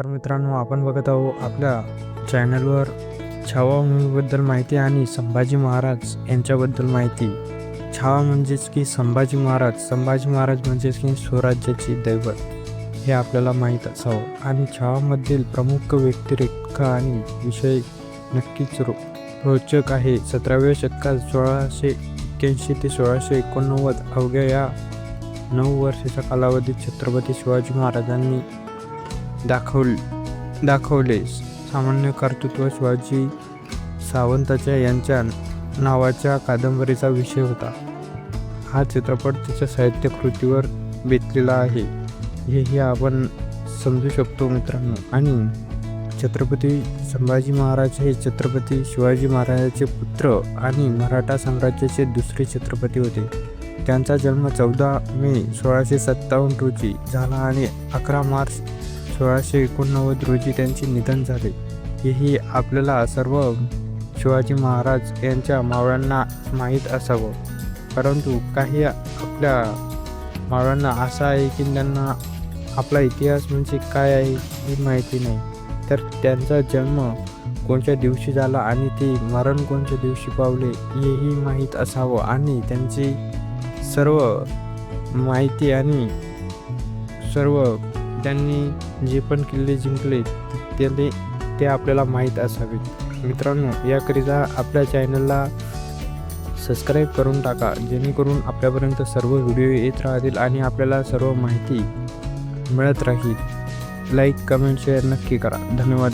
तर मित्रांनो आपण बघत आहोत आपल्या चॅनलवर छावा मूवीबद्दल माहिती आणि संभाजी महाराज यांच्याबद्दल माहिती. छावा म्हणजेच की संभाजी महाराज. संभाजी महाराज म्हणजेच की स्वराज्याची दैवत. हे आपल्याला माहीत असावं. आणि छावामधील प्रमुख व्यक्तिरेखा आणि विषय नक्कीच रो रोचक आहे. सतराव्या शतकात सोळाशे एक्क्याऐंशी ते सोळाशे एकोणनव्वद अवघ्या या नऊ वर्षाच्या कालावधीत छत्रपती शिवाजी महाराजांनी दाखवल दाखवले. सामान्य कर्तृत्व शिवाजी सावंताच्या यांच्या नावाच्या कादंबरीचा विषय होता. हा चित्रपट त्याच्या साहित्यकृतीवर बेतलेला आहे. हेही आपण समजू शकतो मित्रांनो. आणि छत्रपती संभाजी महाराज हे छत्रपती शिवाजी महाराजाचे पुत्र आणि मराठा साम्राज्याचे दुसरे छत्रपती होते. त्यांचा जन्म चौदा मे सोळाशे सत्तावन्न रोजी झाला आणि अकरा मार्च सोळाशे एकोणनव्वद रोजी त्यांचे निधन झाले. हेही आपल्याला सर्व शिवाजी महाराज यांच्या मावळ्यांना माहीत असावं. परंतु काही आपल्या मावळ्यांना असं आहे की त्यांना आपला इतिहास म्हणजे काय आहे ही माहिती नाही. तर त्यांचा जन्म कोणत्या दिवशी झाला आणि ते मरण कोणत्या दिवशी पावले हेही माहीत असावं आणि त्यांची सर्व माहिती आणि सर्व त्यांनी जे पण किल्ले जिंकले त्याने ते आपल्याला माहीत असावेत. मित्रांनो याकरिता आपल्या चॅनलला सबस्क्राईब करून टाका जेणेकरून आपल्यापर्यंत सर्व व्हिडिओ येत राहतील आणि आपल्याला सर्व माहिती मिळत राहील. लाईक कमेंट शेअर नक्की करा. धन्यवाद.